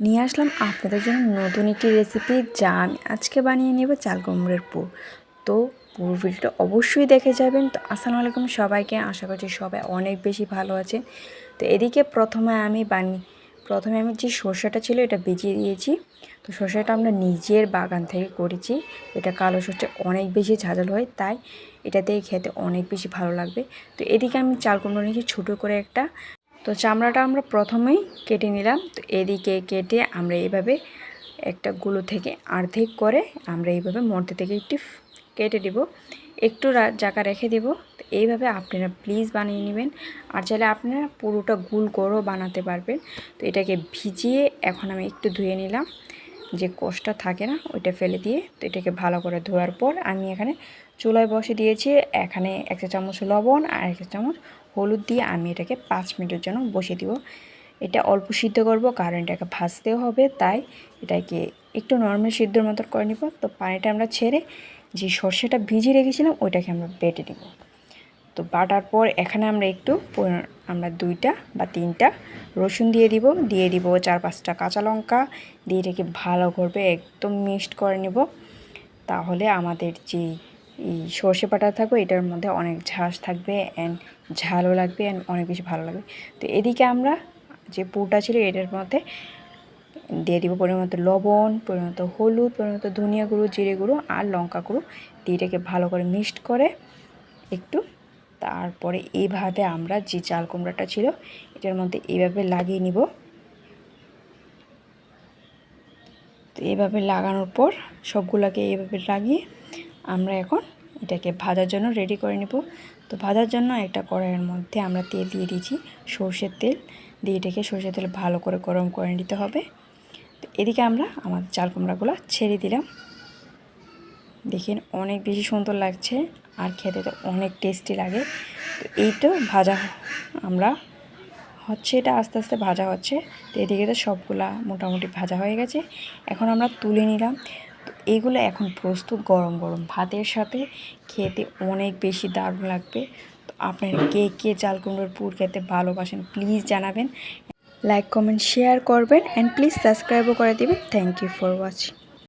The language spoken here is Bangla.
নিয়ে আসলাম আপনাদের জন্য নতুন একটি রেসিপি যা আমি আজকে বানিয়ে নেব চাল কুমড়োর পুর। তো পুরো ভিডিওটা অবশ্যই দেখে যাবেন। তো আসসালামু আলাইকুম সবাইকে। আশা করছি সবাই অনেক বেশি ভালো আছে তো এদিকে প্রথমে আমি বানিয়ে প্রথমে আমি যে সর্ষেটা ছিল এটা বেজিয়ে দিয়েছি। তো সর্ষেটা আমরা নিজের বাগান থেকে করেছি। এটা কালো সর্ষে অনেক বেশি ঝাঁঝাল হয়, তাই এটা দিয়ে খেতে অনেক বেশি ভালো লাগবে। তো এদিকে আমি চাল কুমড়ো নিয়েছি ছোটো করে একটা। তো চামড়াটা আমরা প্রথমেই কেটে নিলাম। তো এদিকে কেটে আমরা এইভাবে একটা গুলো থেকে আর্ধেক করে আমরা এইভাবে মধ্যে থেকে একটি কেটে দেব। একটু জায়গা রেখে দেব। তো এইভাবে আপনারা প্লিজ বানিয়ে নেবেন। আর চাইলে আপনারা পুরোটা গুল করেও বানাতে পারবেন। তো এটাকে ভিজিয়ে এখন আমি একটু ধুয়ে নিলাম। যে কোষটা থাকে না, ওইটা ফেলে দিয়ে তো এটাকে ভালো করে ধোয়ার পর আমি এখানে চুলায় বসে দিয়েছি। এখানে একটা চামচ লবণ আর একটা চামচ হলুদ দিয়ে আমি এটাকে পাঁচ মিনিটের জন্য বসিয়ে দিব। এটা অল্প সিদ্ধ করব কারণ এটাকে ভাজতেও হবে, তাই এটাকে একটু নর্মাল সিদ্ধর মতো করে নিব। তো পানিটা আমরা ছেড়ে যে সর্ষেটা ভিজিয়ে রেখেছিলাম, ওইটাকে আমরা বেটে নিব। তো বাটার পর এখানে আমরা একটু আমরা দুইটা বা তিনটা রসুন দিয়ে দিব দিয়ে দিব চার পাঁচটা কাঁচা লঙ্কা, দিয়ে এটাকে ভালো করবে, একদম মিক্সড করে নেব। তাহলে আমাদের যে এই সর্ষে বাটা থাকবে, এটার মধ্যে অনেক ঝাঁস থাকবে অ্যান্ড ঝালও লাগবে অ্যান্ড অনেক বেশি ভালো লাগবে। তো এদিকে আমরা যে পুরটা ছিল, এটার মধ্যে দিয়ে দিব পরিমাণ লবণ পরিমাণ হলুদ পরিমাণ ধনিয়া গুঁড়ো, জিরে গুঁড়ো আর লঙ্কা গুঁড়ো। দিয়ে এটাকে ভালো করে মিক্সড করে একটু তারপরে এইভাবে আমরা যে চাল কুমড়াটা ছিল, এটার মধ্যে এইভাবে লাগিয়ে নিব। তো এইভাবে লাগানোর পর সবগুলোকে এইভাবে লাগিয়ে আমরা এখন এটাকে ভাজার জন্য রেডি করে নেব। তো ভাজার জন্য একটা কড়াইয়ের মধ্যে আমরা তেল দিয়ে দিয়েছি, সর্ষের তেল। দিয়ে এটাকে সর্ষের তেল ভালো করে গরম করে নিতে হবে। তো এদিকে আমরা আমাদের চাল কুমড়াগুলো ছেড়ে দিলাম। দেখেন অনেক বেশি সুন্দর লাগছে। আর খেতে তো অনেক টেস্টি লাগে। তো এই তো ভাজা আমরা হচ্ছে এটা আস্তে আস্তে ভাজা হচ্ছে। তো এদিকে তো সবগুলা মোটামুটি ভাজা হয়ে গেছে। এখন আমরা তুলে নিলাম। তো এইগুলো এখন প্রস্তুত গরম গরম ভাতের সাথে খেতে অনেক বেশি দারুণ লাগবে। তো আপনারা কে কে চাল কুমড়োর পুর খেতে ভালোবাসেন প্লিজ জানাবেন। লাইক কমেন্ট শেয়ার করবেন অ্যান্ড প্লিজ সাবস্ক্রাইবও করে দেবেন। Thank you for watching